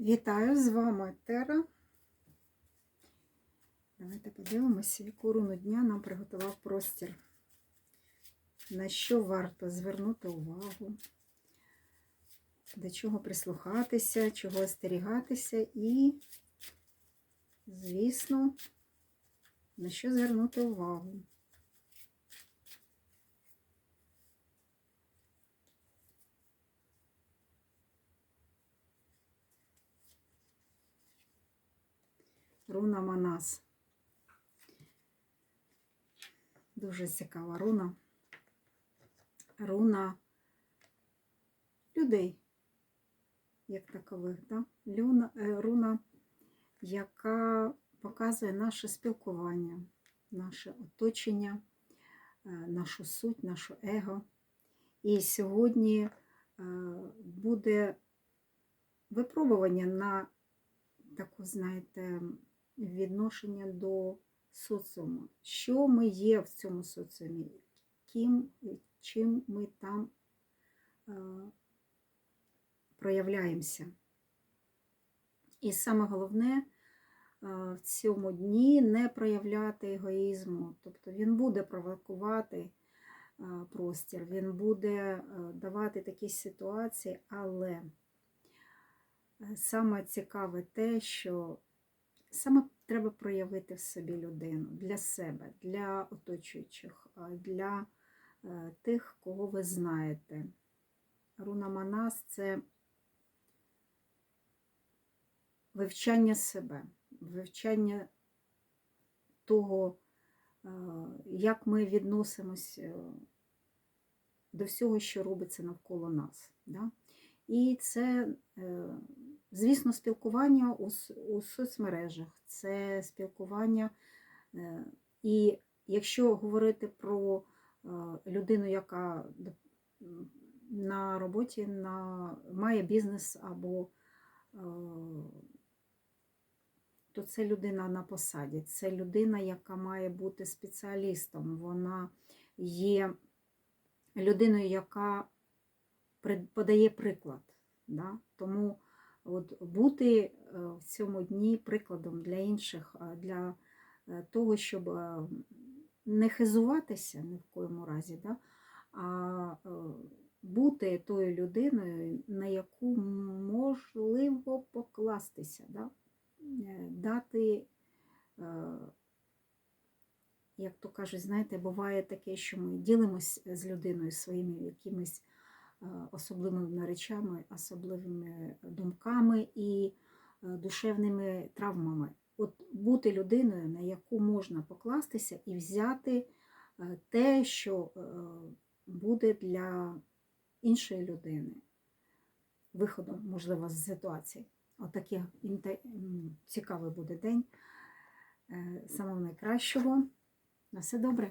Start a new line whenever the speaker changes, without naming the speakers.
Вітаю з вами Тера. Давайте подивимося, яку руну дня нам приготував простір. На що варто звернути увагу, до чого прислухатися, чого остерігатися і, звісно, на що звернути увагу. Руна Манас. Дуже цікава руна. Руна людей, як такових. Да? Люна, е, руна, яка показує наше спілкування, наше оточення, е, нашу суть, наше его. І сьогодні е, буде випробування на таку, знаєте, відношення до соціуму. Що ми є в цьому соціумі? Ким, чим ми там е, проявляємося? І саме головне е, в цьому дні не проявляти егоїзму. Тобто він буде провокувати е, простір, він буде е, давати такі ситуації, але саме цікаве те, що Саме треба проявити в собі людину для себе, для оточуючих, для е, тих, кого ви знаєте. Руна Манас це вивчання себе, вивчання того, е, як ми відносимось до всього, що робиться навколо нас. Да? І це Звісно, спілкування у, у соцмережах, це спілкування. Е, і якщо говорити про е, людину, яка на роботі на, має бізнес або е, то це людина на посаді, це людина, яка має бути спеціалістом, вона є людиною, яка подає приклад. Да? Тому От Бути е, в цьому дні прикладом для інших, для е, того, щоб е, не хизуватися ні в коєму разі, да? а бути тою людиною, на яку можливо покластися, да? дати, як то кажуть, знаєте, буває таке, що ми ділимось з людиною своїми якимись особливими речами, особливими думками і е, душевними травмами. От бути людиною, на яку можна покластися і взяти е, те, що буде для іншої людини виходом, можливо, з ситуації. Отакий цікавий буде день. Самого найкращого. На все добре.